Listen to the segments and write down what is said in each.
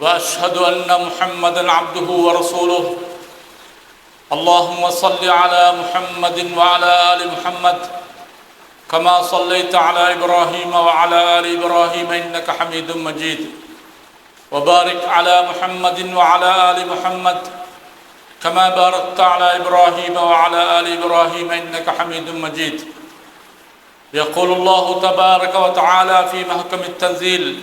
وأشهد أن محمدا عبده ورسوله. اللهم صل على محمد وعلى آل محمد كما صليت على إبراهيم وعلى آل إبراهيم إنك حميد مجيد. وبارك على محمد وعلى آل محمد كما باركت على إبراهيم وعلى آل إبراهيم إنك حميد مجيد. يقول الله تبارك وتعالى في محكم التنزيل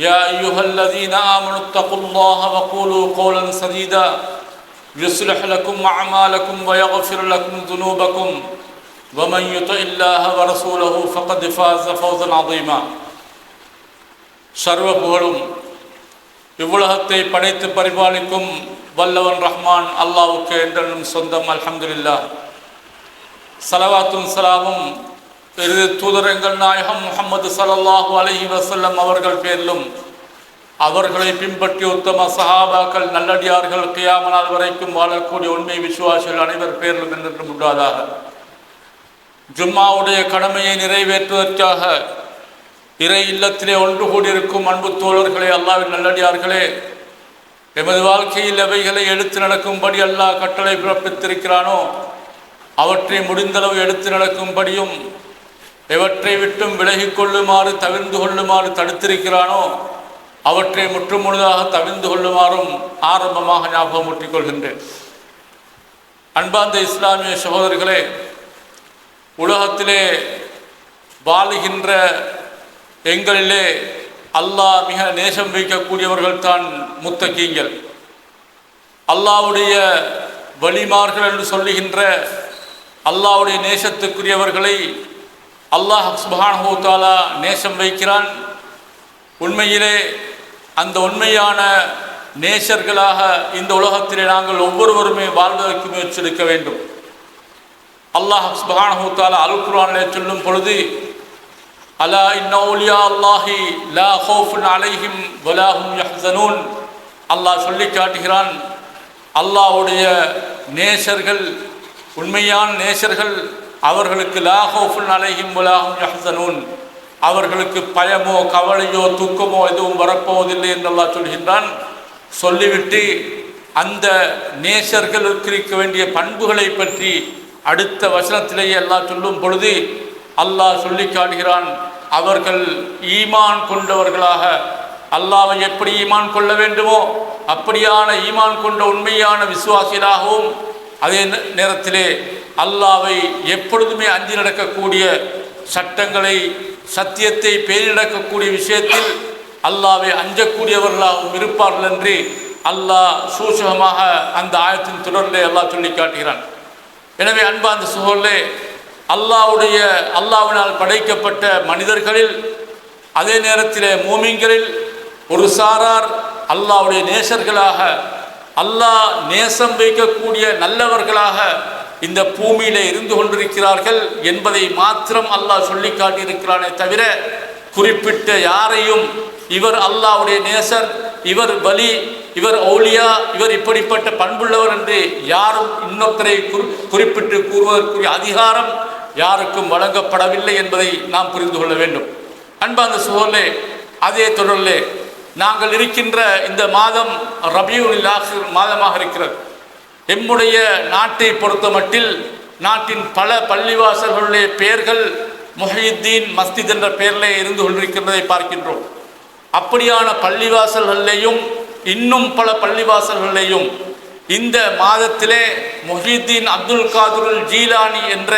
يا أيها الذين آمنوا اتقوا الله وقولوا قولا سديدا يصلح لكم أعمالكم ويغفر لكم ذنوبكم ومن يطع الله ورسوله فقد فاز فوزا عظيما சர்வ புகழும் இவ்வுலகத்தை படைத்து பரிபாலிக்கும் வல்லவன் ரஹ்மான் அல்லாவுக்கு என்றனும் சொந்தம் அல்ஹம்துலில்லா சலவாத்தும் சலாமும் பெரிய தூதரங்கள் நாயகம் முகமது சலல்லாஹு அலஹி வசல்லம் அவர்கள் பேரிலும் அவர்களை பின்பற்றி உத்தம சஹாபாக்கள் நல்லடியார்கள் கியாமனால் வரைக்கும் வாழக்கூடிய உண்மை விசுவாசிகள் அனைவர் பேரிலும் என்றும் உண்டாதாக. ஜும்மாவுடைய கடமையை நிறைவேற்றுவதற்காக இறை இல்லத்திலே ஒன்று கூடியிருக்கும் அன்பு தோழர்களே அல்லாவின் நல்லடியார்களே எமது வாழ்க்கையில் எவைகளை எடுத்து நடக்கும்படி அல்லாஹ் கட்டளை பிறப்பித்திருக்கிறானோ அவற்றை முடிந்தளவு எடுத்து நடக்கும்படியும் எவற்றை விட்டும் விலகிக் கொள்ளுமாறு தவிர்ந்து கொள்ளுமாறு தடுத்திருக்கிறானோ அவற்றை முற்றுமுழுதாக தவிர்ந்து கொள்ளுமாறும் ஆரம்பமாக ஞாபகம் ஊட்டிக் கொள்கின்றேன் அன்பார்ந்த இஸ்லாமிய சகோதரர்களே உலகத்திலே வாழுகின்ற எங்களிலே அல்லாஹ் மிக நேசம் வைக்கக்கூடியவர்கள் தான் முத்தகீங்கள் அல்லாவுடைய வழிமார்கள் என்று சொல்லுகின்ற அல்லாவுடைய நேசத்துக்குரியவர்களை அல்லாஹ் சுபானஹூ தாலா நேசம் வைக்கிறான். உண்மையிலே அந்த உண்மையான நேசர்களாக இந்த உலகத்திலே நாங்கள் ஒவ்வொருவருமே வாழ்வதற்கு முயற்சி வேண்டும். அல்லாஹ் சுபானஹூ தாலா அல் குரானிலே சொல்லும் பொழுது அலா இன்னவுலியா அல்லாஹி லா ஹோஃபுன் அலைஹிம் வலாஹும் யஹ்சனூன். அல்லாஹ் சொல்லி காட்டுகிறான் அல்லாஹ்வுடைய நேசர்கள் உண்மையான நேசர்கள் அவர்களுக்கு லாஹோஃபுன் அலைஹிம் வலாஹும் யஹ்சனூன். அவர்களுக்கு பயமோ கவலையோ தூக்கமோ எதுவும் வரப்போவதில்லை என்று சொல்கின்றான். சொல்லிவிட்டு அந்த நேசர்களுக்கு இருக்க வேண்டிய பண்புகளை பற்றி அடுத்த வசனத்திலேயே எல்லாம் சொல்லும் பொழுது அல்லாஹ் சொல்லி காட்டுகிறான் அவர்கள் ஈமான் கொண்டவர்களாக அல்லாவை எப்படி ஈமான் கொள்ள வேண்டுமோ அப்படியான ஈமான் கொண்ட உண்மையான விசுவாசிகளாகவும் அதே நேரத்திலே அல்லாவை எப்பொழுதுமே அஞ்சி நடக்கக்கூடிய சட்டங்களை சத்தியத்தை பேணி நடக்கக்கூடிய விஷயத்தில் அல்லாவை அஞ்சக்கூடியவர்களாகவும் இருப்பார்கள் என்று அல்லாஹ் சூசகமாக அந்த ஆயத்தின் தொடரிலே அல்லாஹ் சொல்லி காட்டுகிறான். எனவே அன்பாந்த சுகோலே அல்லாவுடைய அல்லாவினால் படைக்கப்பட்ட மனிதர்களில் அதே நேரத்தில் மூமிங்களில் ஒரு சாரார் அல்லாவுடைய நேசர்களாக அல்லாஹ் நேசம் வைக்கக்கூடிய நல்லவர்களாக இந்த பூமியில இருந்து கொண்டிருக்கிறார்கள் என்பதை மாத்திரம் அல்லாஹ் சொல்லி காட்டியிருக்கிறானே தவிர குறிப்பிட்ட யாரையும் இவர் அல்லாவுடைய நேசர் இவர் வலி இவர் ஓலியா இவர் இப்படிப்பட்ட பண்புள்ளவர் என்று யாரும் இன்னொருத்தரை குறிப்பிட்டு கூறுவதற்குரிய அதிகாரம் யாருக்கும் வழங்கப்படவில்லை என்பதை நாம் புரிந்து கொள்ள வேண்டும். அன்பாந்த சுகோலே அதே தொடரிலே நாங்கள் இருக்கின்ற இந்த மாதம் ரபியூல் ஆஹிர் மாதமாக இருக்கிறது. எம்முடைய நாட்டை பொறுத்த மட்டில் நாட்டின் பல பள்ளிவாசல்களுடைய பெயர்கள் முஹியுத்தீன் மஸ்தித் என்ற பெயரிலே இருந்து கொண்டிருக்கின்றதை பார்க்கின்றோம். அப்படியான பள்ளிவாசல்களிலேயும் இன்னும் பல பள்ளிவாசல்களிலேயும் இந்த மாதத்திலே மொஹிதீன் அப்துல் காதுருல் ஜீலானி என்ற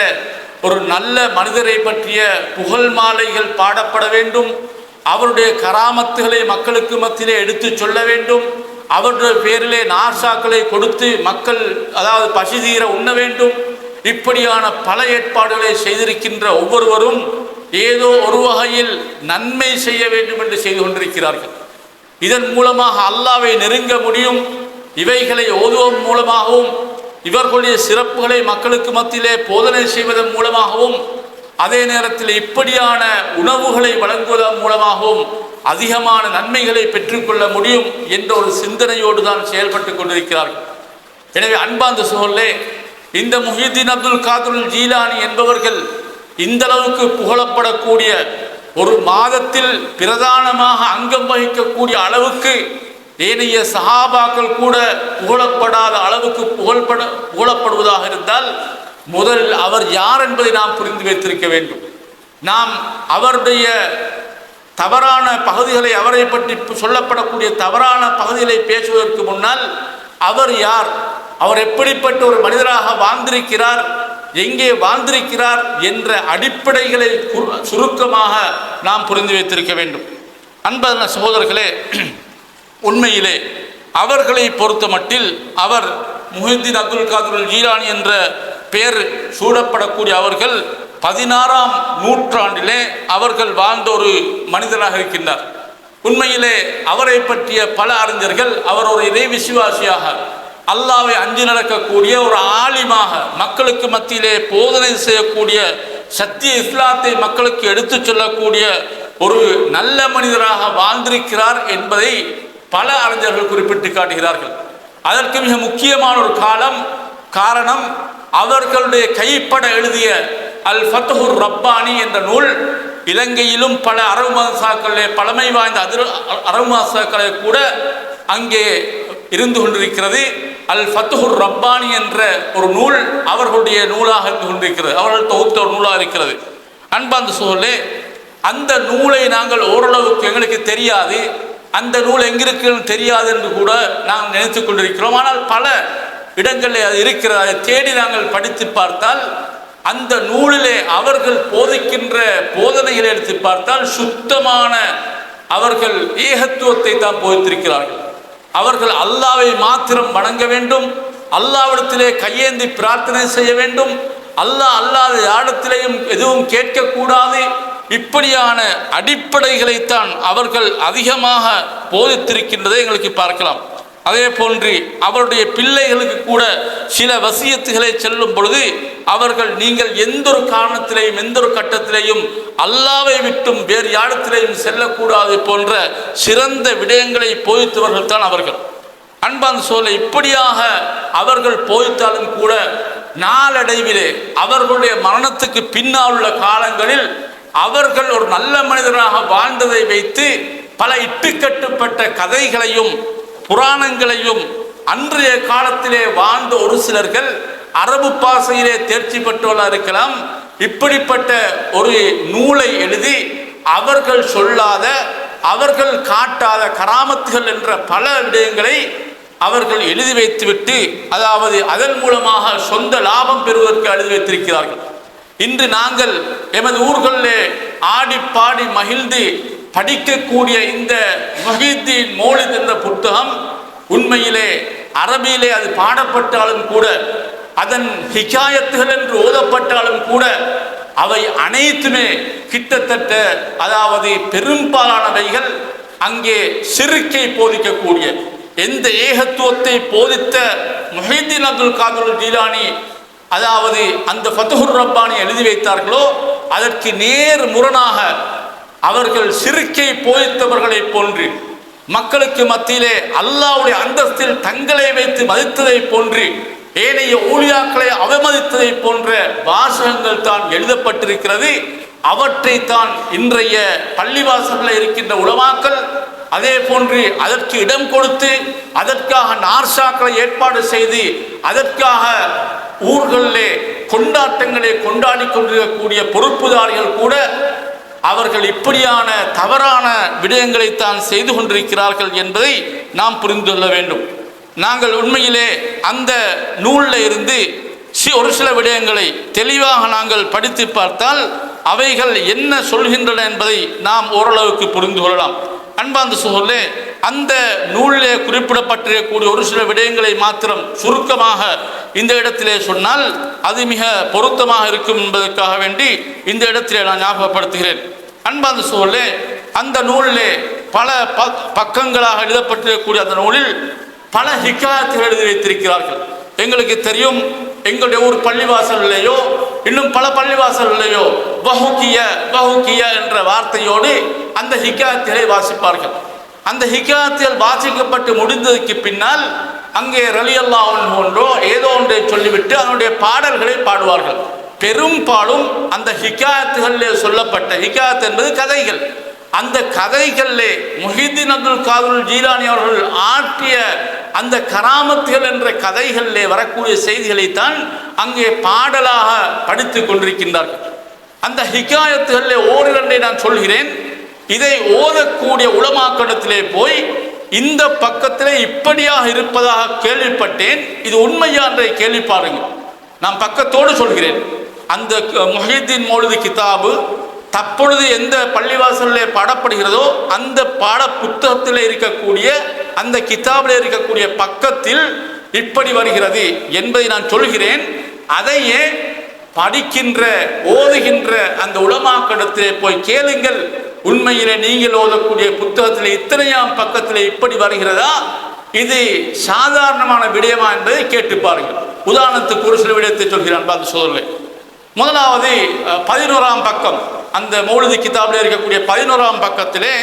ஒரு நல்ல மனிதரை பற்றிய புகழ் மாலைகள் பாடப்பட வேண்டும். அவருடைய கராமத்துகளை மக்களுக்கு மத்தியிலே எடுத்து சொல்ல வேண்டும். அவருடைய பேரிலே நார்சாக்களை கொடுத்து மக்கள் அதாவது பசி தீர உண்ண வேண்டும். இப்படியான பல ஏற்பாடுகளை செய்திருக்கின்ற ஒவ்வொருவரும் ஏதோ ஒரு வகையில் நன்மை செய்ய வேண்டும் என்று செய்து கொண்டிருக்கிறார்கள். இதன் மூலமாக அல்லாவை நெருங்க முடியும். இவைகளை ஓதுவதன் மூலமாகவும் இவர்களுடைய சிறப்புகளை மக்களுக்கு மத்தியிலே போதனை செய்வதன் மூலமாகவும் அதே நேரத்தில் இப்படியான உணவுகளை வழங்குவதன் மூலமாகவும் அதிகமான நன்மைகளை பெற்றுக்கொள்ள முடியும் என்ற ஒரு சிந்தனையோடு தான் செயல்பட்டு கொண்டிருக்கிறார்கள். எனவே அன்பாந்த சூழலே இந்த முஹிதீன் அப்துல் காதுல் ஜீலானி என்பவர்கள் இந்த அளவுக்கு புகழப்படக்கூடிய ஒரு மாதத்தில் பிரதானமாக அங்கம் வகிக்கக்கூடிய அளவுக்கு ஏனைய சஹாபாக்கள் கூட புகழப்படாத அளவுக்கு புகழ்பட புகழப்படுவதாக இருந்தால் முதலில் அவர் யார் என்பதை நாம் புரிந்து வைத்திருக்க வேண்டும். நாம் அவருடைய தவறான பகுதிகளை அவரை பற்றி சொல்லப்படக்கூடிய தவறான பகுதிகளை பேசுவதற்கு முன்னால் அவர் யார்? அவர் எப்படிப்பட்ட ஒரு மனிதராக வாழ்ந்திருக்கிறார்? எங்கே வாழ்ந்திருக்கிறார்? என்ற அடிப்படைகளை சுருக்கமாக நாம் புரிந்து வைத்திருக்க வேண்டும். அன்பதான சகோதரர்களே உண்மையிலே அவர்களை பொறுத்த மட்டில் அவர் முஹிதீன் அப்துல் காதுல் ஈரானி என்ற பேர் சூடப்படக்கூடிய அவர்கள் பதினாறாம் நூற்றாண்டிலே அவர்கள் வாழ்ந்த ஒரு மனிதராக இருக்கின்றார். உண்மையிலே அவரை பற்றிய பல அறிஞர்கள் அவர் ஒரு இறை விசுவாசியாக அல்லாவை அஞ்சு நடக்கக்கூடிய ஒரு ஆலிமாக மக்களுக்கு மத்தியிலே போதனை செய்யக்கூடிய சத்திய இஸ்லாத்தை மக்களுக்கு எடுத்துச் சொல்லக்கூடிய ஒரு நல்ல மனிதராக வாழ்ந்திருக்கிறார் என்பதை பல அறிஞர்கள் குறிப்பிட்டு காட்டுகிறார்கள். அதற்கு மிக முக்கியமான ஒரு காலம் காரணம் அவர்களுடைய கைப்பட எழுதிய அல் ஃபத்துஹுர் ரப்பானி என்ற நூல். இலங்கையிலும் பல அரபு மாசாக்களிலே பழமை வாய்ந்த அதிர் அரபு மாசாக்களை கூட அங்கே இருந்து கொண்டிருக்கிறது. அல் ஃபத்துஹுர் ரப்பானி என்ற ஒரு நூல் அவர்களுடைய நூலாக இருந்து கொண்டிருக்கிறது. அவர்கள் தொகுத்த ஒரு நூலாக இருக்கிறது. அன்பாந்த சூழலே அந்த நூலை நாங்கள் ஓரளவுக்கு எங்களுக்கு தெரியாது. அந்த நூல் எங்கிருக்குன்னு தெரியாது என்று கூட நாங்கள் நினைத்து கொண்டிருக்கிறோம். ஆனால் பல இடங்களில் அது இருக்கிறது. அதை தேடி நாங்கள் படித்து பார்த்தால் அந்த நூலிலே அவர்கள் போதிக்கின்ற போதனைகளை எடுத்து பார்த்தால் சுத்தமான அவர்கள் ஏகத்துவத்தை தான் போதித்திருக்கிறார்கள். அவர்கள் அல்லாவை மாத்திரம் வணங்க வேண்டும் அல்லாவிடத்திலே கையேந்தி பிரார்த்தனை செய்ய வேண்டும் அல்லாஹ் அல்லாத யாரிடத்திலேயும் எதுவும் கேட்கக்கூடாது. இப்படியான அடிப்படைகளைத்தான் அவர்கள் அதிகமாக போதித்திருக்கின்றதை எங்களுக்கு பார்க்கலாம். அதே போன்று அவருடைய பிள்ளைகளுக்கு கூட சில வசியத்துகளை செல்லும் பொழுது அவர்கள் நீங்கள் எந்த ஒரு காரணத்திலேயும் எந்த ஒரு கட்டத்திலேயும் அல்லாவை விட்டும் வேறு யாரிடத்திலேயும் செல்லக்கூடாது போன்ற சிறந்த விடயங்களை போதித்தவர்கள் தான் அவர்கள். அன்பான் சோலை இப்படியாக அவர்கள் போய்த்தாலும் கூட நாளடைவிலே அவர்களுடைய மரணத்துக்கு பின்னால் உள்ள காலங்களில் அவர்கள் ஒரு நல்ல மனிதராக வாழ்ந்ததை வைத்து பல இட்டுக்கட்டுப்பட்ட கதைகளையும் புராணங்களையும் அன்றைய காலத்திலே வாழ்ந்த ஒரு சிலர்கள் அரபு பாசையிலே தேர்ச்சி பெற்றவர்களாக இருக்கலாம். இப்படிப்பட்ட ஒரு நூலை எழுதி அவர்கள் சொல்லாத அவர்கள் காட்டாத கராமத்துகள் என்ற பல விடயங்களை அவர்கள் எழுதி வைத்துவிட்டு அதாவது அதன் மூலமாக சொந்த லாபம் பெறுவதற்கு எழுதி வைத்திருக்கிறார்கள். இன்று நாங்கள் எமது ஊர்களிலே ஆடி பாடி மகிழ்ந்து படிக்கக்கூடிய இந்த மஹீத்தீன் மோலித் என்ற புத்தகம் உண்மையிலே அரபியிலே அது பாடப்பட்டாலும் கூட அதன் ஹிகாயத்துகள் என்று ஓதப்பட்டாலும் கூட அவை அனைத்துமே கிட்டத்தட்ட அதாவது பெரும்பாலானவைகள் அங்கே சிறுக்கை போதிக்கக்கூடிய எந்த ஏகத்துவத்தை போதித்த முஹிதீன் அப்துல் காதுல் ஜீலானி அதாவது அந்த ஃபத்துஹுர் ரப்பானி எழுதி வைத்தார்களோ அதற்கு நேர் முரணாக அவர்கள் சிறுக்கை போதித்தவர்களைப் போன்று மக்களுக்கு மத்தியிலே அல்லாவுடைய அந்தஸ்தில் தங்களை வைத்து மதித்ததைப் போன்று ஏனைய ஊழியாக்களை அவமதித்ததை போன்ற வாசகங்கள் தான் எழுதப்பட்டிருக்கிறது. அவற்றை தான் இன்றைய பள்ளிவாசல்களில் இருக்கின்ற உலமாக்கள் அதே போன்று அதற்கு இடம் கொடுத்து அதற்காக நார்சாக்களை ஏற்பாடு செய்து அதற்காக ஊர்களிலே கொண்டாட்டங்களை கொண்டாடி கொண்டிருக்கக்கூடிய பொறுப்புதாரிகள் கூட அவர்கள் இப்படியான தவறான விடயங்களைத்தான் செய்து கொண்டிருக்கிறார்கள் என்பதை நாம் புரிந்து கொள்ள வேண்டும். நாங்கள் உண்மையிலே அந்த நூலில் இருந்து ஒரு சில விடயங்களை தெளிவாக நாங்கள் படித்து பார்த்தால் அவைகள் என்ன சொல்கின்றன என்பதை நாம் ஓரளவுக்கு புரிந்து கொள்ளலாம். அன்பாந்து சூழலே அந்த நூலிலே குறிப்பிடப்பட்டிருக்கக்கூடிய ஒரு சில விடயங்களை மாத்திரம் சுருக்கமாக இந்த இடத்திலே சொன்னால் அது மிக பொருத்தமாக இருக்கும் என்பதற்காக வேண்டி இந்த இடத்திலே நான் ஞாபகப்படுத்துகிறேன். அன்பார்ந்த சூழலே அந்த நூலிலே பல ப- பக்கங்களாக எழுதப்பட்டிருக்கக்கூடிய அந்த நூலில் பல ஹிக்காயத்துகள் எழுதி வைத்திருக்கிறார்கள். எங்களுக்கு தெரியும் எங்களுடைய ஊர் பள்ளிவாசல்லையோ இன்னும் பல பள்ளிவாசல்லையோ வஹுக்கிய வஹுக்கிய என்ற வார்த்தையோடு அந்த ஹிக்காயத்துகளை வாசிப்பார்கள். அந்த ஹிக்காயத்தில் வாசிக்கப்பட்டு முடிந்ததுக்கு பின்னால் அங்கே ரலியல்லா ஒன்றோ ஏதோ ஒன்றை சொல்லிவிட்டு அதனுடைய பாடல்களை பாடுவார்கள். பெரும்பாலும் அந்த ஹிக்காயத்துகளிலே சொல்லப்பட்ட ஹிக்காயத் என்பது கதைகள். அந்த கதைகளிலே முஹிதீன் அப்துல் காதுல் ஜீலானி அவர்கள் ஆற்றிய அந்த கராமத்துகள் என்ற கதைகளிலே வரக்கூடிய செய்திகளைத்தான் அங்கே பாடலாக படித்து கொண்டிருக்கின்றார்கள். அந்த ஹிகாயத்துகளில் ஓரிரண்டை நான் சொல்கிறேன். இதை ஓதக்கூடிய உளமாக்கடத்திலே போய் இந்த பக்கத்திலே இப்படியாக இருப்பதாக கேள்விப்பட்டேன். இது உண்மையா என்ற கேள்வி பாருங்கள். நான் பக்கத்தோடு சொல்கிறேன். அந்த முஹிதீன் மௌலிது கிதாபு தற்பொழுது எந்த பள்ளிவாசலில் பாடப்படுகிறதோ அந்த பாட புத்தகத்தில் இருக்கக்கூடிய அந்த கிதாபில் இருக்கக்கூடிய பக்கத்தில் இப்படி வருகிறது என்பதை நான் சொல்கிறேன். அதையே படிக்கின்ற ஓதுகின்ற அந்த உளமாக்கடத்திலே போய் கேளுங்கள். உண்மையிலே நீங்கள் ஓதக்கூடிய புத்தகத்தில் இத்தனையாம் பக்கத்தில் இப்படி வருகிறதா? இது சாதாரணமான விடயமா என்பதை கேட்டு பாருங்கள். உதாரணத்துக்கு ஒரு சில விடயத்தை சொல்கிறான் பார்த்து சொல்லுவேன் முதலாவது பதினோராம் பக்கம். அந்த மௌலிதி கிதாபில் இருக்கக்கூடிய பதினோராம் பக்கத்திலே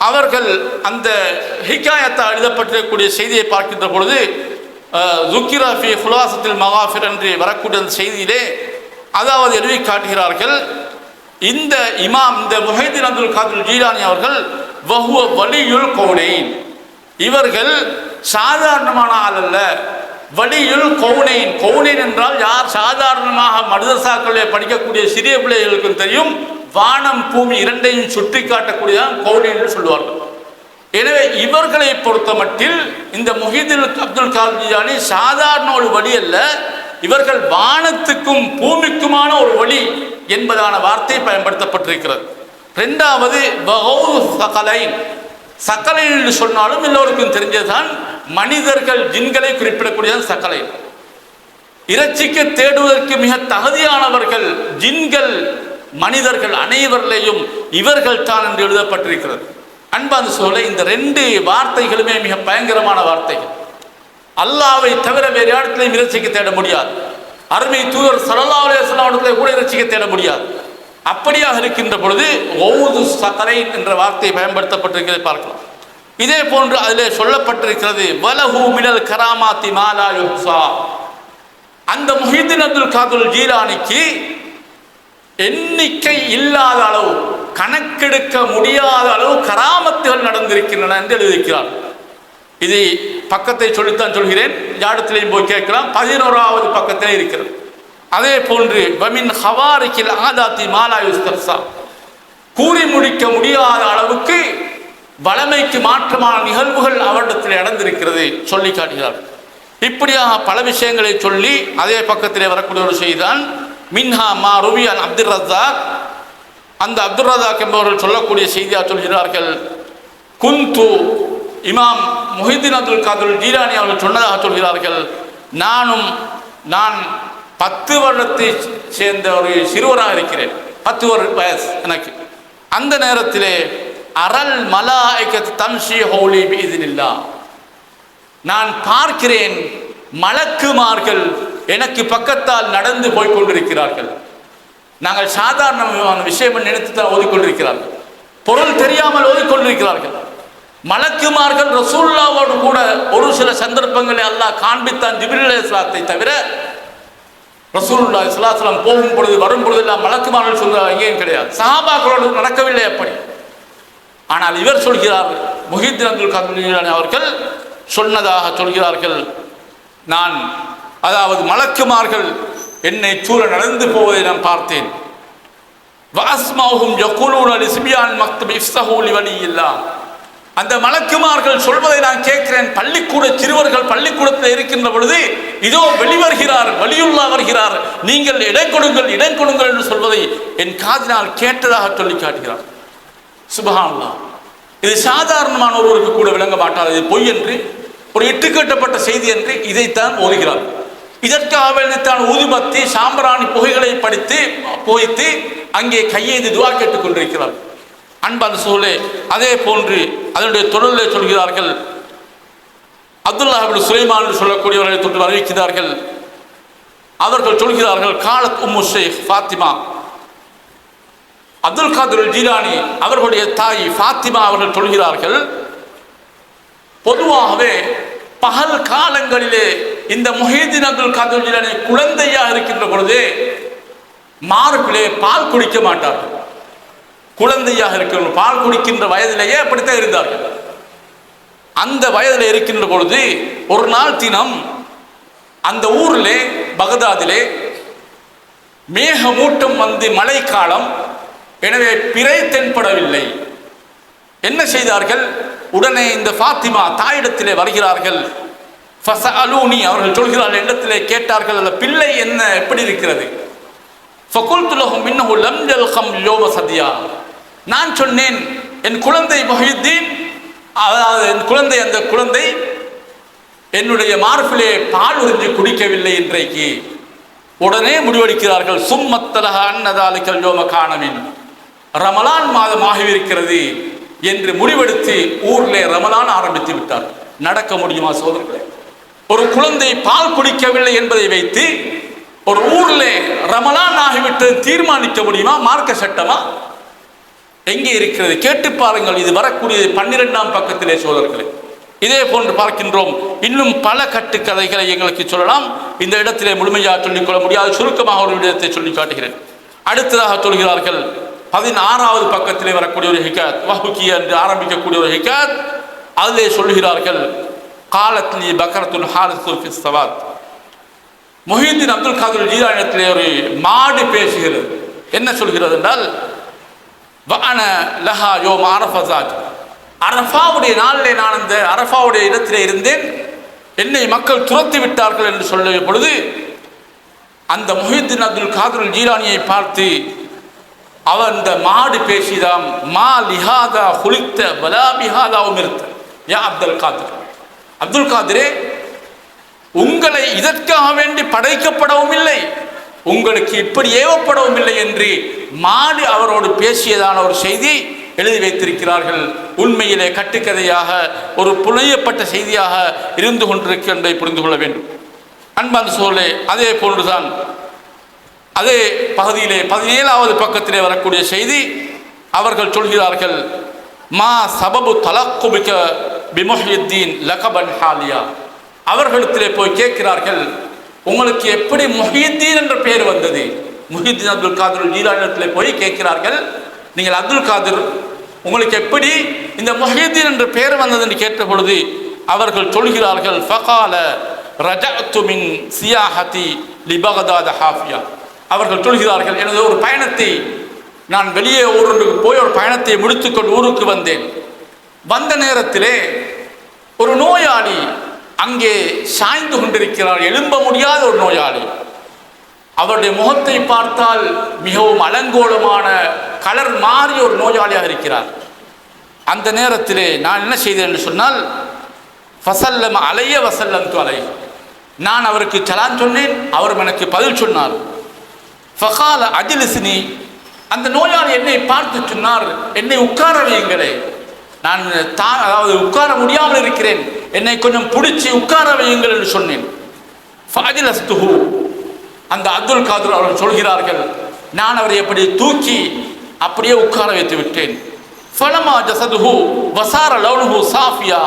அவர்கள் அந்த ஹிக்காயத்தா எழுதப்பட்டிருக்கக்கூடிய செய்தியை பார்க்கின்ற பொழுது ஜுக்கிராஃபி ஃபுலாசத்தில் ஹுலாசத்தில் மகாஃபிர் என்று வரக்கூடிய அந்த செய்தியிலே அதாவது எழுதி காட்டுகிறார்கள் இந்த இமாம் இந்த முஹைதீன் அப்துல் காதுல் ஜீலானி அவர்கள் வகுவ வலியுள் கோடை இவர்கள் சாதாரணமான ஆள் அல்ல வழியில் கவுனைன் கவுனைன் என்றால் யார் சாதாரணமாக மடுதசாக்களை படிக்கக்கூடிய சிறிய பிள்ளைகளுக்கும் தெரியும். வானம் பூமி இரண்டையும் சுட்டி காட்டக்கூடியதான் கௌனைன் என்று சொல்லுவார்கள். எனவே இவர்களை பொறுத்தமட்டில் இந்த முஹிதில் அப்துல் கால்ஜியானி சாதாரண ஒரு வழி அல்ல. இவர்கள் வானத்துக்கும் பூமிக்குமான ஒரு வழி என்பதான வார்த்தை பயன்படுத்தப்பட்டிருக்கிறது. ரெண்டாவது சக்கலை என்று சொன்னாலும் எல்லோருக்கும் தெரிஞ்சதுதான் மனிதர்கள் ஜின்களை குறிப்பிடக்கூடியதான் சக்கலை. இறைச்சிக்கு தேடுவதற்கு மிக தகுதியானவர்கள் ஜின்கள் மனிதர்கள் அனைவரிலேயும் இவர்கள் தான் என்று எழுதப்பட்டிருக்கிறது. அன்பான சொல்ல இந்த ரெண்டு வார்த்தைகளுமே மிக பயங்கரமான வார்த்தைகள். அல்லாவை தவிர வேறு இடத்துலையும் இறைச்சிக்கு தேட முடியாது. அருமை தூதர் சல்லல்லாஹு அலைஹி இடத்துல கூட இறைச்சிக்கு தேட முடியாது. அப்படியாக இருக்கின்ற பொழுது ஒவ்வொரு சக்கரை என்ற வார்த்தை பயன்படுத்தப்பட்டிருக்கிறதை பார்க்கலாம். இதே போன்று அதில் சொல்லப்பட்டிருக்கிறது வலஹு மினல் கராமாத்தி மாலா யுஹ்சா. அந்த முஹிதீன் அப்துல் காதுல் ஜீரானிக்கு எண்ணிக்கை இல்லாத அளவு கணக்கெடுக்க முடியாத அளவு கராமத்துகள் நடந்திருக்கின்றன என்று எழுதியிருக்கிறார். இது பக்கத்தை சொல்லித்தான் சொல்கிறேன் யாடத்திலையும் போய் கேட்கலாம். பதினோராவது பக்கத்திலே இருக்கிறது. அதே போன்று பமின் ஹவாரிக்கில் ஆதாத்தி மாலாயுஸ்தர்சா கூறி முடிக்க முடியாத அளவுக்கு வளமைக்கு மாற்றமான நிகழ்வுகள் அவரிடத்தில் நடந்திருக்கிறது சொல்லி காட்டுகிறார். இப்படியாக பல விஷயங்களை சொல்லி அதே பக்கத்திலே வரக்கூடிய ஒரு செய்திதான் மின்ஹா மா ருபி அப்துல் ரஜாக் அந்த அப்துல் ரஜாக் என்பவர்கள் சொல்லக்கூடிய செய்தியாக சொல்கிறார்கள் குந்து இமாம் முஹிதீன் அப்துல் காதுல் ஜீரானி அவர்கள் சொன்னதாக சொல்கிறார்கள் நானும் நான் பத்து வருடத்தை சேர்ந்த ஒரு சிறுவராக இருக்கிறேன். பத்து வருட வயசு எனக்கு. அந்த நேரத்திலே அரல் மலாய்க்கத் தம்ஷி ஹோலி பீதினில்லா நான் பார்க்கிறேன் மலக்குமார்கள் எனக்கு பக்கத்தால் நடந்து போய் கொண்டிருக்கிறார்கள். நாங்கள் சாதாரணமான விஷயம் நினைத்து தான் ஓதிக்கொண்டிருக்கிறார்கள். பொருள் தெரியாமல் ஓதிக்கொண்டிருக்கிறார்கள். மலக்குமார்கள் ரசூல்லாவோடு கூட ஒரு சில சந்தர்ப்பங்களை அல்லாஹ் காண்பித்தான் ஜிபிரில் தவிர ரசூலுல்லா இஸ்லாஸ்லாம் போகும் பொழுது வரும் பொழுது எல்லாம் மலக்குமார்கள் சொல்கிறார் எங்கேயும் கிடையாது. சஹாபாக்களோடு நடக்கவில்லை அப்படி. ஆனால் இவர் சொல்கிறார் முஹித்தீன் அப்துல் காதர் அவர்கள் சொன்னதாக சொல்கிறார்கள் நான் அதாவது மலக்குமார்கள் என்னை சூழ நடந்து போவதை நான் பார்த்தேன். வாஸ்மாவும் யகுலூன லிஸ்பியான் மக்தப் இஃப்ஸஹூ இல்லாம் அந்த மலக்குமார்கள் சொல்வதை நான் கேட்கிறேன். பள்ளிக்கூட சிறுவர்கள் பள்ளிக்கூடத்தில் இருக்கின்ற பொழுது இதோ வெளிவருகிறார் வலியுள்ளா வருகிறார். நீங்கள் இடம் கொடுங்கள் இடம் கொடுங்கள் என்று சொல்வதை என் காதினால் கேட்டதாக சொல்லி காட்டுகிறார். சுபஹானல்லாஹ் இது சாதாரணமான ஒருவருக்கு கூட விளங்க மாட்டார் இது பொய் என்று ஒரு இட்டுக்கட்டப்பட்ட செய்தி என்று இதைத்தான் ஓதுகிறார். இதற்காக தான் ஊதுபத்தி சாம்பிராணி புகைகளை படித்து புகைத்து அங்கே கையேந்து துவா கேட்டுக் கொண்டிருக்கிறார். அன்பான சூழலே அதே போன்று அதனுடைய தொடரிலே சொல்கிறார்கள் அப்துல்லா அபின் சுலைமான் என்று சொல்லக்கூடியவர்களை தொட்டு அறிவிக்கிறார்கள் அவர்கள் சொல்கிறார்கள் காலத் உம்மு ஷேக் ஃபாத்திமா. அப்துல் காதர் ஜீரானி அவர்களுடைய தாய் ஃபாத்திமா அவர்கள் சொல்கிறார்கள் பொதுவாகவே பகல் காலங்களிலே இந்த முஹீதீன் அப்துல் காதர் ஜீரானி குழந்தையாக இருக்கின்ற பொழுதே மார்பிலே பால் குடிக்க மாட்டார்கள். குழந்தையாக இருக்கிற பால் குடிக்கின்ற வயதிலேயே அப்படித்தான் இருந்தார்கள்? அந்த வயதில் இருக்கின்ற பொழுது ஒரு நாள் தினம் அந்த ஊரிலே பகதாதிலே மேகமூட்டம் வந்து மழைக்காலம் எனவே பிறை தென்படவில்லை. என்ன செய்தார்கள்? உடனே இந்த ஃபாத்திமா தாயிடத்திலே வருகிறார்கள். ஃபசஅலூனி அவர்கள் சொல்கிறார்கள் இடத்திலே கேட்டார்கள் அந்த பிள்ளை என்ன எப்படி இருக்கிறது? ஃபகுல்து இன்னஹு லம் யல்கம் யோம சதியா. நான் சொன்னேன் என் குழந்தை மொஹித்தீன் அதாவது என் குழந்தை அந்த குழந்தை என்னுடைய மார்பிலே பால் உறிஞ்சு குடிக்கவில்லை இன்றைக்கு. உடனே முடிவெடுக்கிறார்கள் சும்மத்தலக அன்னதாலிக்கல் யோம காணமின். ரமலான் மாதம் ஆகியிருக்கிறது என்று முடிவெடுத்து ஊரிலே ரமலான் ஆரம்பித்து விட்டார். நடக்க முடியுமா சோதரர்களே? ஒரு குழந்தை பால் குடிக்கவில்லை என்பதை வைத்து ஒரு ஊரிலே ரமலான் ஆகிவிட்டு தீர்மானிக்க முடியுமா மார்க்க சட்டமா? எங்கே இருக்கிறது? கேட்டு பாருங்கள். இது வரக்கூடிய பன்னிரெண்டாம் பக்கத்திலே சோழர்களே. இதே போன்று பார்க்கின்றோம். இன்னும் பல கட்டுக்கதைகளை எங்களுக்கு சொல்லலாம். இந்த இடத்திலே முழுமையாக சொல்லிக்கொள்ள முடியாது. சுருக்கமாக ஒரு இடத்தை சொல்லி காட்டுகிறேன். அடுத்ததாக சொல்கிறார்கள் பதினாறாவது பக்கத்திலே வரக்கூடிய ஒரு ஹிகாத் வஹுக்கிய என்று ஆரம்பிக்கக்கூடிய ஒரு ஹிகாத். அதிலே சொல்கிறார்கள் காலத்லி பக்கரத்துல் ஹாரிசுல் சவாத். மொஹீதீன் அப்துல் காதர் ஜீரானிடத்திலே ஒரு மாடு பேசுகிறது. என்ன சொல்கிறது என்றால் வஅன லஹா யோம் அரஃபசாத் அரஃபாவுடைய நாளிலே நான் அந்த அரஃபாவுடைய இடத்திலே இருந்தேன். என்னை மக்கள் துரத்தி விட்டார்கள் என்று சொல்லிய பொழுது அந்த முஹித்தின் அப்துல் காதர் ஜீலானியை பார்த்து அவன் இந்த மாடு பேசிதாம் மா லிஹாதா குளித்த பலா பிஹாதா உமிர்த்த யா அப்துல் காதர். அப்துல் காதிரே உங்களை இதற்காக வேண்டி படைக்கப்படவும் இல்லை உங்களுக்கு இப்படி ஏவப்படவும் இல்லை என்று மாடு அவரோடு பேசியதான ஒரு செய்தி எழுதி வைத்திருக்கிறார்கள். உண்மையிலே கட்டுக்கதையாக ஒரு புனையப்பட்ட செய்தியாக இருந்து கொண்டிருக்கின்றதை புரிந்து கொள்ள வேண்டும். அன்பான சூழலே அதே போன்றுதான். அதே பகுதியிலே பதினேழாவது பக்கத்திலே வரக்கூடிய செய்தி அவர்கள் சொல்கிறார்கள் மா சபபு தலக்குபிக்க பிமொஹியுத்தீன் லகபன் ஹாலியா. அவர்களிடத்திலே போய் கேட்கிறார்கள் உங்களுக்கு எப்படி முஹியுத்தீன் என்ற பெயர் வந்தது? முஹித்தீன் அப்துல் காதர் ஜீலானிடத்திலே போய் கேட்கிறார்கள் நீங்கள் அப்துல் காதர் உங்களுக்கு எப்படி இந்த முஹியுத்தீன் என்ற பெயர் வந்தது? என்று கேட்ட பொழுது அவர்கள் சொல்கிறார்கள் ஃபகால ரஜத்துமின் சியாஹதி லிபகதாத ஹாஃபியா. அவர்கள் சொல்கிறார்கள் எனது ஒரு பயணத்தை நான் வெளியே ஊருக்கு போய் ஒரு பயணத்தை முடித்துக்கொண்டு ஊருக்கு வந்தேன். வந்த நேரத்திலே ஒரு நோயாளி அங்கே சாய்ந்து கொண்டிருக்கிறார். எழும்ப முடியாத ஒரு நோயாளி. அவருடைய முகத்தை பார்த்தால் மிகவும் அலங்கோலமான கலர் மாறிய ஒரு நோயாளியாக இருக்கிறார். அந்த நேரத்திலே நான் என்ன செய்தேன் என்று சொன்னால் ஃபசல்லம் அலைய வசல்லம் அலை நான் அவருக்கு சலான் சொன்னேன் அவர் எனக்கு பதில் சொன்னார். ஃபகால அஜிலிசினி அந்த நோயாளி என்னை பார்த்து சொன்னார் என்னை உட்கார வையுங்களே. நான் தான் அதாவது உட்கார முடியாமல் இருக்கிறேன். என்னை கொஞ்சம் பிடிச்சி உட்கார வையுங்கள் என்று சொன்னேன். ஃபாஜிலஸ்துஹு அந்த அப்துல் காதூர் அவர்கள் சொல்கிறார்கள் நான் அவரை எப்படி தூக்கி அப்படியே உட்கார வைத்து விட்டேன். ஃபலமா ஜசதுஹு வசார லவுனுஹு சாஃபியா.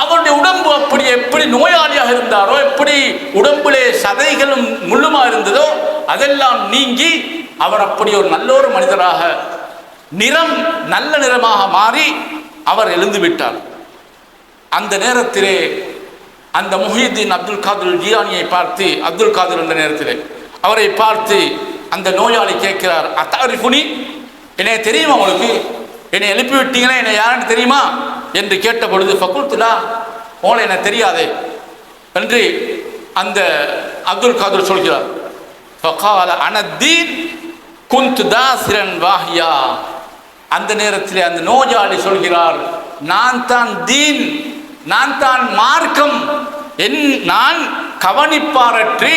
அவருடைய உடம்பு அப்படி எப்படி நோயாளியாக இருந்தாரோ எப்படி உடம்பிலே சதைகளும் முள்ளுமா இருந்ததோ அதெல்லாம் நீங்கி அவர் அப்படி ஒரு நல்ல ஒரு மனிதராக நிறம் நல்ல நிறமாக மாறி அவர் எழுந்து விட்டார். அந்த நேரத்திலே அந்த முஹிதீன் அப்துல் காதிர் ஜியானியை பார்த்து அப்துல் காதிர் என்ற நேரத்திலே அவரை பார்த்து அந்த நோயாளி கேட்கிறார் அத்தாரிஃபுனி என்னை தெரியுமா உங்களுக்கு? என்னை எழுப்பி விட்டீங்கன்னா என்னை யாருன்னு தெரியுமா? என்று கேட்ட பொழுது ஃபகுல்துலா உங்களை எனக்கு தெரியாதே. என்று அந்த அப்துல் காதர் சொல்கிறார். ஃபகால அனத்தீன் குந்த் தாசிரன் வாஹியா. அந்த நேரத்தில் அந்த நோயாளி சொல்கிறார் நான் தான் தீன் நான் தான் மார்க்கம். என் நான் கவனிப்பாரற்றி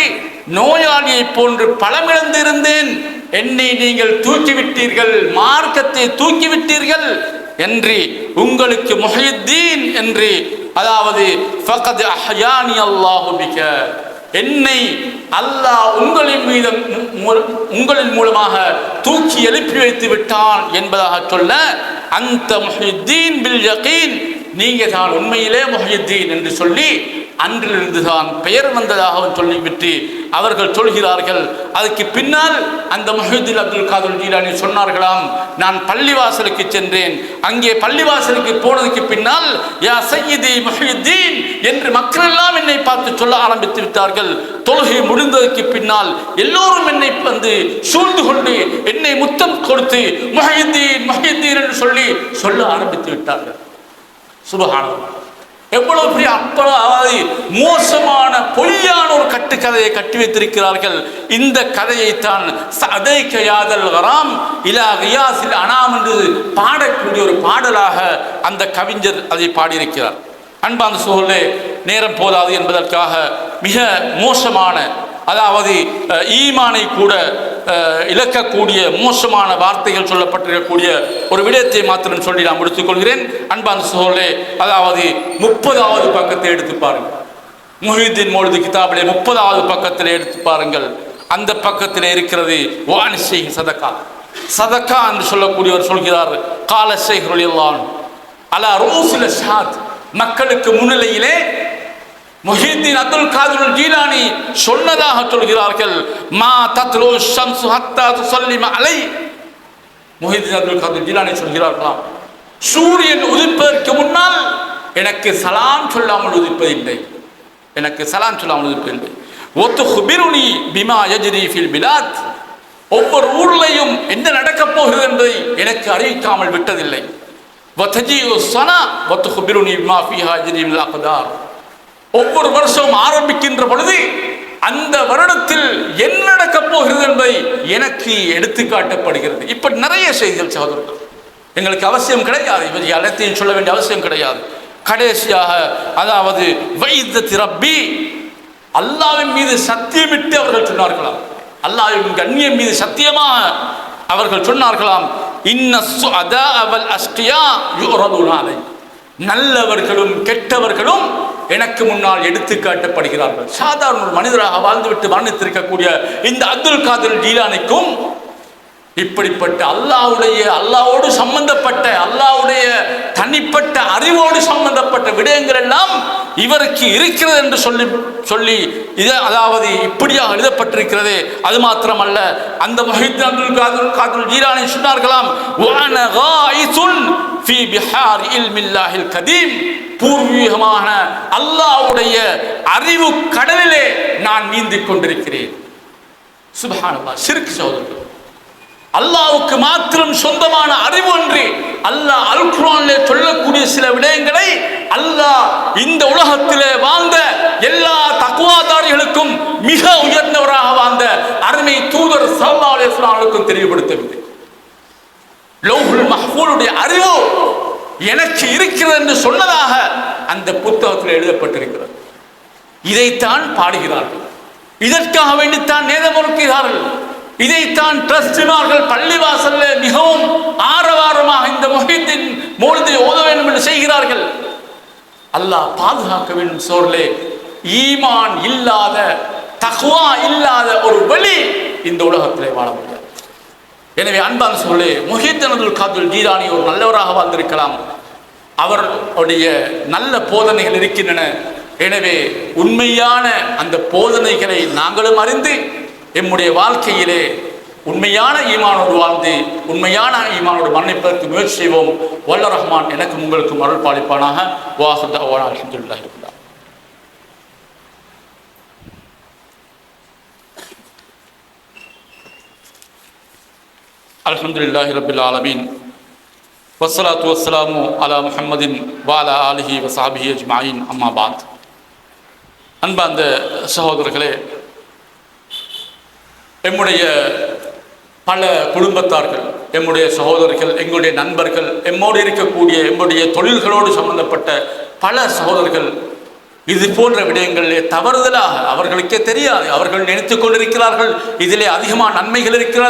நோயாளியை போன்று பலமிழந்திருந்தேன். என்னை நீங்கள் தூக்கிவிட்டீர்கள் மார்க்கத்தை தூக்கிவிட்டீர்கள் என்று உங்களுக்கு முஹித்தீன் என்று அதாவது ஃபகத் அஹ்யானி அல்லாஹு என்னை அல்லாஹ் உங்களின் மீது உங்களின் மூலமாக தூக்கி எழுப்பி வைத்து விட்டான் என்பதாக சொல்ல அந்த முஹித்தீன் பில் யகீன். நீங்க தான் உண்மையிலே முஹித்தீன் என்று சொல்லி அன்றிலிருந்து தான் பெயர் வந்ததாகவும் சொல்லிவிட்டு அவர்கள் சொல்கிறார்கள். அதுக்கு பின்னால் அந்த முஹிதீன் அப்துல் காதர் ஜீலானி சொன்னார்களாம் நான் பள்ளிவாசலுக்கு சென்றேன். அங்கே பள்ளிவாசலுக்கு போனதுக்கு பின்னால் யா சையீதி முஹிதீன் என்று மக்கள் எல்லாம் என்னை பார்த்து சொல்ல ஆரம்பித்து விட்டார்கள். தொழுகை முடிந்ததற்கு பின்னால் எல்லோரும் என்னை வந்து சூழ்ந்து கொண்டு என்னை முத்தம் கொடுத்து முஹிதீன் முஹிதீன் என்று சொல்லி சொல்ல ஆரம்பித்து விட்டார்கள். சுபஹானல்லாஹ் எவ்வளவு பெரிய அப்பாவது மோசமான பொய்யான ஒரு கட்டுக்கதையை கட்டி வைத்திருக்கிறார்கள். இந்த கதையைத்தான் சதை கயாதல் வராம் இலா ரியாசில் அனாம் என்று பாடக்கூடிய ஒரு பாடலாக அந்த கவிஞர் அதை பாடியிருக்கிறார். அன்பான சூழலே நேரம் போதாது என்பதற்காக மிக மோசமான அதாவது ஈமானை கூட இழக்கக்கூடிய மோசமான வார்த்தைகள் சொல்லப்பட்டிருக்கக்கூடிய ஒரு விடயத்தை மாத்திரம் சொல்லி நான் முடித்துக்கொள்கிறேன் அன்பான சோழே அதாவது முப்பதாவது பக்கத்தை எடுத்து பாருங்கள். முஹிதீன் மொழுது கிதாபிலே முப்பதாவது பக்கத்தில் எடுத்து பாருங்கள். அந்த பக்கத்தில் இருக்கிறது வானிசை சதக்கா. சதக்கா என்று சொல்லக்கூடியவர் சொல்கிறார். கால செய்கிறோம் அலா ரூசில ஷாத் மக்களுக்கு முன்னிலையிலே முஹிதீன் அப்துல் காதர் ஜீலானி சொன்னதாக சொல்கிறார்கள் மா தத்லு ஷம்சு ஹத்தா துசல்லிம அலை. முஹிதீன் அப்துல் காதர் ஜீலானி சொல்கிறார்களாம் சூரியன் உதிப்பதற்கு முன்னால் எனக்கு சலாம் சொல்லாமல் உதிப்பதில்லை எனக்கு சலாம் சொல்லாமல் உதிப்பதில்லை ஒத்து ஹுபிருனி பிமா யஜ்ரி ஃபில் பிலாத். ஒவ்வொரு ஊர்லையும் என்ன நடக்கப் போகிறது என்பதை எனக்கு அறிவிக்காமல் விட்டதில்லை. வத்தஜி சனா ஒத்து ஹுபிருனி பிமா ஃபிஹா யஜ்ரி அக்தார். ஒவ்வொரு வருஷம் ஆரம்பிக்கின்ற பொழுது அந்த வருடத்தில் என்ன நடக்கப் போகிறது என்பதை எனக்கு எடுத்து காட்டப்படுகிறது. இப்ப நிறைய செய்திகள் சகோதரர்கள். எங்களுக்கு அவசியம் கிடையாது. இவர் அனைத்தையும் சொல்ல வேண்டிய அவசியம் கிடையாது. கடைசியாக அதாவது வைத்த திரப்பி அல்லாவின் மீது சத்தியமிட்டு அவர்கள் சொன்னார்களாம். அல்லாவின் கண்ணியம் மீது சத்தியமாக அவர்கள் சொன்னார்களாம். இன்ன சுஅதா நல்லவர்களும் கெட்டவர்களும் எனக்கு முன்னால் எடுத்து காட்டப்படுகிறார்கள். சாதாரண ஒரு மனிதராக வாழ்ந்துவிட்டு மரணித்திருக்கக்கூடிய இந்த அப்துல் காதர் ஜீலானிக்கும் இப்படிப்பட்ட அல்லாவுடைய அல்லாவோடு சம்பந்தப்பட்ட அல்லாவுடைய தனிப்பட்ட அறிவோடு சம்பந்தப்பட்ட விடயங்கள் எல்லாம் இவருக்கு இருக்கிறது என்று சொல்லி சொல்லி இது அதாவது இப்படியாக எழுதப்பட்டிருக்கிறது அது மாத்திரமல்ல. அந்த மஹித் அப்துல் காதுல் காதுல் ஜீலானி சொன்னார்களாம் "வஅன பிஹார் இல்மில்லாஹில் கதீம். பூர்வீகமான அல்லாஹ்வுடைய அறிவு கடலிலே நான் நீந்திக் கொண்டிருக்கிறேன். சுபஹானல்லாஹ் சிறுக்கு சோதர்கள் அல்லாவுக்கு மாத்திரம் சொந்தமான அறிவு ஒன்று அல்லாஹ் அல் குரான்ல சொல்லக்கூடிய சில விடயங்களை அல்லாஹ் இந்த உலகத்திலே வாழ்ந்த எல்லா தக்குவாதாரிகளுக்கும் மிக உயர்ந்தவராக வாழ்ந்த அருமை தூதர் சல்லா அலைஹி வஸல்லம் அவர்களுக்கும் தெளிவுபடுத்தவில்லை லௌஹுல் மஹ்ஃபூலுடைய அறிவு எனக்கு இருக்கிறது என்று சொன்னதாக அந்த புத்தகத்தில் எழுதப்பட்டிருக்கிறது. இதைத்தான் பாடுகிறார்கள். இதற்காக வேண்டித்தான் நேதமுறுக்கிறார்கள் இதைத்தான் டிரஸ்டிமார்கள் பள்ளிவாசல்ல மிகவும் ஆரவாரமாக இந்த முஹித்தின் மொழிதை ஓத வேண்டும் என்று செய்கிறார்கள். அல்லாஹ் பாதுகாக்க வேண்டும் சோர்லே ஈமான் இல்லாத தகுவா இல்லாத ஒரு வழி இந்த உலகத்திலே வாழ முடியாது. எனவே அன்பான சொல்லே முஹித்தனதுல் காதுல் ஜீரானி ஒரு நல்லவராக வாழ்ந்திருக்கலாம் அவருடைய நல்ல போதனைகள் இருக்கின்றன. எனவே உண்மையான அந்த போதனைகளை நாங்களும் அறிந்து எம்முடைய வாழ்க்கையிலே உண்மையான ஈமானோடு வாழ்ந்து உண்மையான ஈமானோடு மரணிப்பதற்கு முயற்சி செய்வோம். வல்ல ரஹ்மான் எனக்கும் உங்களுக்கும் அருள் பாலிப்பானாக. வாஹுதா அலமதுல்லா இருக்கிறார் அலமதுல்லாஹி ரபில் ஆலமீன். வசலாத்து வசலாமு அலா முஹம்மதின் வாலா ஆலிஹி வசாபி அஜ்மாயின். அம்மாபாத் அன்பார்ந்த சகோதரர்களே எம்முடைய பல குடும்பத்தார்கள் எம்முடைய சகோதரர்கள் எங்களுடைய நண்பர்கள் எம்மோடு இருக்கக்கூடிய எம்முடைய தொழில்களோடு சம்பந்தப்பட்ட பல சகோதரர்கள் இது போன்ற விடயங்களிலே தவறுதலாக அவர்களுக்கே தெரியாது. அவர்கள் நினைத்து கொண்டிருக்கிறார்கள். இதிலே அதிகமான நன்மைகள் இருக்கிற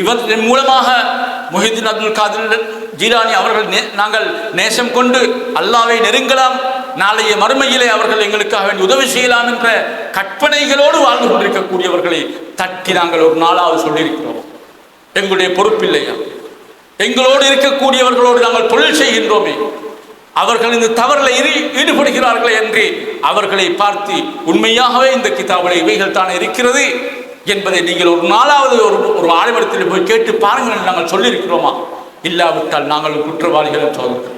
இவற்றின் மூலமாக முஹிதீன் அப்துல் காதிர் ஜீரானி அவர்கள் நே- நாங்கள் நேசம் கொண்டு அல்லாவை நெருங்கலாம் நாளைய மறுமையிலே அவர்கள் எங்களுக்காக உதவி செய்யலாம் என்ற கற்பனைகளோடு வாழ்ந்து கொண்டிருக்கக்கூடியவர்களை தட்டி நாங்கள் ஒரு நாளாவது சொல்லியிருக்கிறோம். எங்களுடைய பொறுப்பில்லையா எங்களோடு இருக்கக்கூடியவர்களோடு நாங்கள் தொழில் செய்கின்றோமே அவர்கள் இந்த தவறில் இரு ஈடுபடுகிறார்களே என்று அவர்களை பார்த்து உண்மையாகவே இந்த கிதாபில் இவைகள் தான் இருக்கிறது. என்பதை நீங்கள் ஒரு நாலாவது ஒரு ஒரு ஆய்வடத்தில் போய் கேட்டு பாருங்கள் என்று நாங்கள் சொல்லியிருக்கிறோமா? இல்லாவிட்டால் நாங்கள் குற்றவாளிகள் சோதர்கள்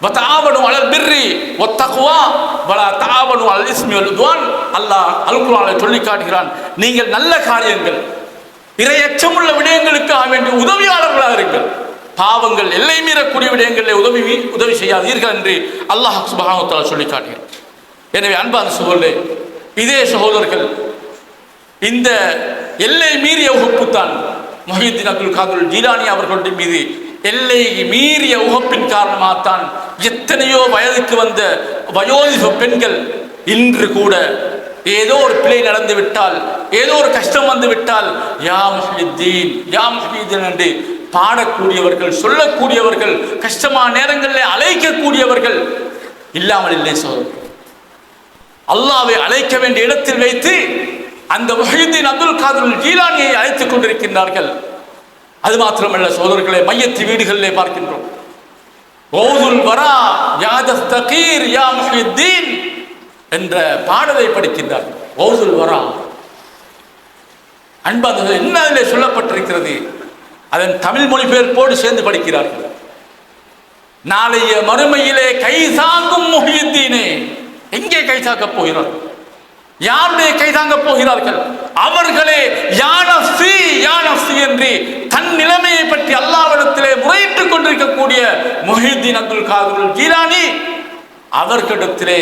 வதாவனு அலல் பிர்ரி ஒத்தகுவா வலா தாவனு அல் இஸ்மி அல்லாஹ் அல்குர்ஆனை சொல்லி காட்டுகிறான். நீங்கள் நல்ல காரியங்கள் இரையச்சமுள்ள விடயங்களுக்காக வேண்டிய உதவியாளர்களாக இருங்கள். பாவங்கள் எல்லை மீறக்கூடிய விடயங்களில் உதவி உதவி செய்யாதீர்கள் என்று அல்லாஹ் சுபஹானஹு வ சொல்லி காட்டுகிறான். எனவே அன்பான சகோதரே இதே சகோதரர்கள் இந்த எல்லை மீறிய உகப்பு தான் மொஹிதீன் அப்துல் காதுல் ஜீலானி அவர்களுடைய மீது எல்லை மீறிய உகப்பின் காரணமாகத்தான் எத்தனையோ வயதுக்கு வந்த வயோதிக பெண்கள் இன்று கூட ஏதோ ஒரு பிழை நடந்து விட்டால் ஏதோ ஒரு கஷ்டம் வந்து விட்டால் யா முஹிதீன் யா முஹிதீன் என்று பாடக்கூடியவர்கள் சொல்லக்கூடியவர்கள் கஷ்டமான நேரங்களில் அழைக்கக்கூடியவர்கள் இல்லாமல் இல்லை சோதரர்கள் அல்லாவை அழைக்க வேண்டிய இடத்தில் வைத்து அந்த முஹிதீன் அப்துல் காதர் ஜீலானியை அழைத்துக் கொண்டிருக்கின்றார்கள். அது மாத்திரமல்ல சோதர்களை மையத்து வீடுகளிலே பார்க்கின்றோம். ஓதுல் வரா யாதஸ்தகீர் யா முஹிதீன் என்ற பாடலை படிக்கின்றார். ஓதுல் வரா. அன்பாக என்ன அதில் சொல்லப்பட்டிருக்கிறது? அதன் தமிழ் மொழிபெயர்ப்போடு சேர்ந்து படிக்கிறார்கள். நாளைய மறுமையிலே கை சாங்கும் முஹியத்தீனே எங்கே கை சாக்கப் போகிறார்கள் யாருடைய கைதாங்க போகிறார்கள்? அவர்களே யானசி யானசி என்று தன் நிலைமையை பற்றி அல்லாவிடத்திலே முறையிட்டுக் கொண்டிருக்கக்கூடிய முஹிதீன் அப்துல் காதர் ஜீலானி அவர்களிடத்திலே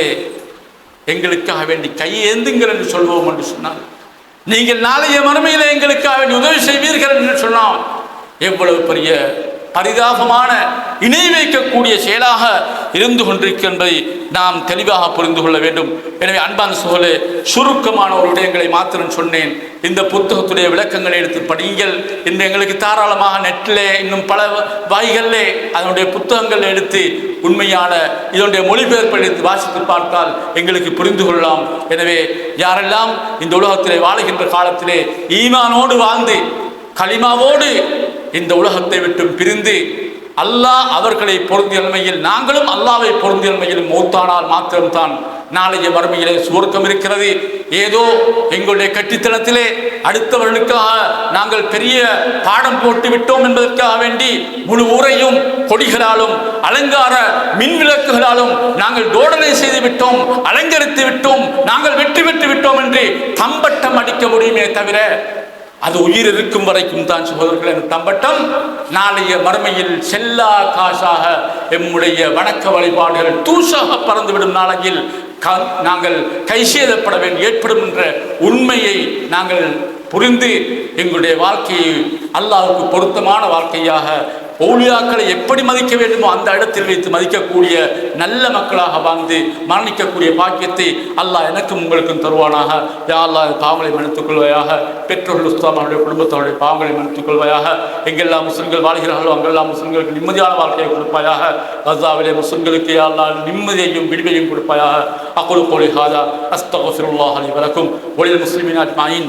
எங்களுக்காக வேண்டி கையேந்துங்கள் என்று சொல்வோம் என்று சொன்னார். நீங்கள் நாளைய மறுமையில் எங்களுக்காக வேண்டி உதவி செய்வீர்கள் என்று சொன்னால் எவ்வளவு பெரிய பரிதாபமான இணை வைக்கக்கூடிய செயலாக இருந்து கொண்டிருக்கின்றதை நாம் தெளிவாக புரிந்து கொள்ள வேண்டும். எனவே அன்பான சோழே சுருக்கமான ஒரு விடயங்களை மாத்திரம் சொன்னேன். இந்த புத்தகத்துடைய விளக்கங்களை எடுத்து படியுங்கள். இன்று எங்களுக்கு தாராளமாக நெட்டிலே இன்னும் பல வாய்களிலே அதனுடைய புத்தகங்கள் எடுத்து உண்மையான இதனுடைய மொழிபெயர்ப்பை எடுத்து வாசித்து பார்த்தால் எங்களுக்கு புரிந்து கொள்ளலாம். எனவே யாரெல்லாம் இந்த உலகத்திலே வாழுகின்ற காலத்திலே ஈமானோடு வாழ்ந்து களிமாவோடு இந்த உலகத்தை விட்டு பிரிந்து அல்லாஹ் அவர்களை பொருந்திய நிலைமையில் நாங்களும் அல்லாவை பொருந்திய நிலைமையில் மூத்தானால் மாத்திரம்தான் நாளைய மறுமையிலே சுவர்க்கம் இருக்கிறது. ஏதோ எங்களுடைய கட்டித்தனத்திலே அடுத்தவர்களுக்காக நாங்கள் பெரிய பாடம் போட்டு விட்டோம் என்பதற்காக வேண்டி முழு ஊரையும் கொடிகளாலும் அலங்கார மின் விளக்குகளாலும் நாங்கள் தோடனை செய்து விட்டோம் அலங்கரித்து விட்டோம் நாங்கள் வெற்றி பெற்று விட்டோம் என்று தம்பட்டம் அடிக்க முடியுமே தவிர அது உயிர் இருக்கும் வரைக்கும் தான் சகோதரர்கள் என்ற தம்பட்டம். நாளைய மறுமையில் செல்லா காசாக எம்முடைய வணக்க வழிபாடுகள் தூசாக பறந்துவிடும் நாளையில் க- நாங்கள் கைசேதப்பட வேண்டும் ஏற்படும் என்ற உண்மையை நாங்கள் புரிந்து எங்களுடைய வாழ்க்கையை அல்லாவுக்கு பொருத்தமான வாழ்க்கையாக ஓலியாக்களை எப்படி மதிக்க வேண்டுமோ அந்த இடத்தில் வைத்து மதிக்கக்கூடிய நல்ல மக்களாக வாழ்ந்து மரணிக்கக்கூடிய பாக்கியத்தை அல்லாஹ் எனக்கும் உங்களுக்கும் தருவானாக. யா அல்லாஹ் பாவங்களை மன்னித்துக் கொள்வாயாக பெற்றோர்கள் உஸ்தாமாவுடைய குடும்பத்தோடைய பாவங்களை மன்னித்துக் கொள்வாயாக எங்கெல்லாம் முஸ்லிம்கள் வாழ்கிறார்களோ அங்கெல்லாம் முஸ்லிம்களுக்கு நிம்மதியான வாழ்க்கையை கொடுப்பாயாக. கசாவிலே முஸ்லிம்களுக்கு யா நிம்மதியையும் விடுவையும் கொடுப்பாயாக. அக்குழு கோலி ஹாதா அஸ்தகுல்லாஹ் அலி வலக்கும். ஒளில் முஸ்லிமின் அஜ்மாயின்.